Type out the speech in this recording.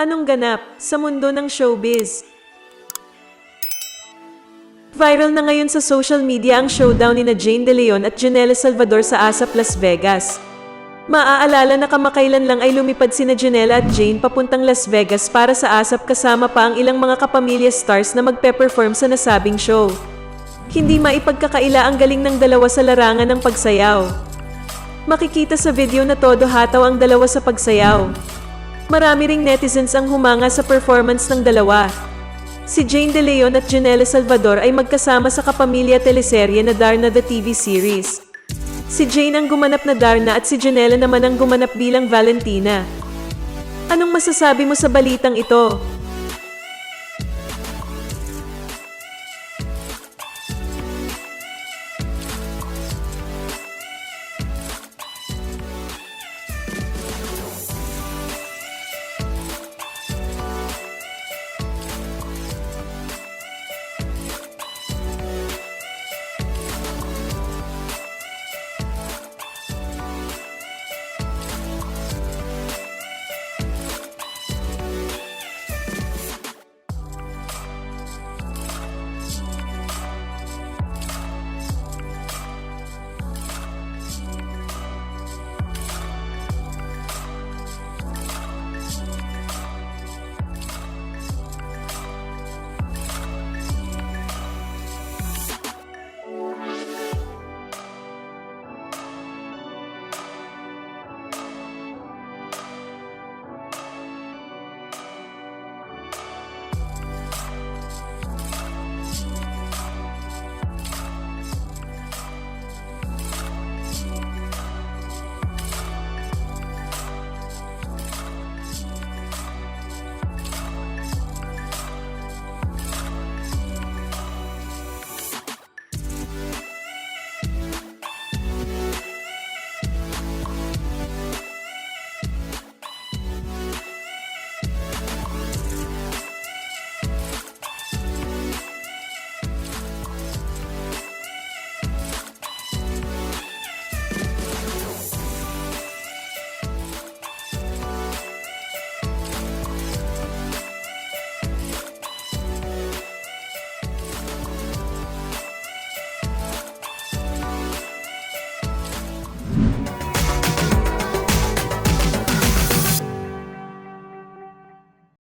Anong ganap sa mundo ng showbiz? Viral na ngayon sa social media ang showdown ni na Jane De Leon at Janela Salvador sa ASAP Las Vegas. Maaalala na kamakailan lang ay lumipad sina Janela at Jane papuntang Las Vegas para sa ASAP kasama pa ang ilang mga kapamilya stars na magpe-perform sa nasabing show. Hindi maipagkakaila ang galing ng dalawa sa larangan ng pagsayaw. Makikita sa video na todo hataw ang dalawa sa pagsayaw. Marami ring netizens ang humanga sa performance ng dalawa. Si Jane De Leon at Janela Salvador ay magkasama sa kapamilya teleserye na Darna the TV series. Si Jane ang gumanap na Darna at si Janela naman ang gumanap bilang Valentina. Anong masasabi mo sa balitang ito?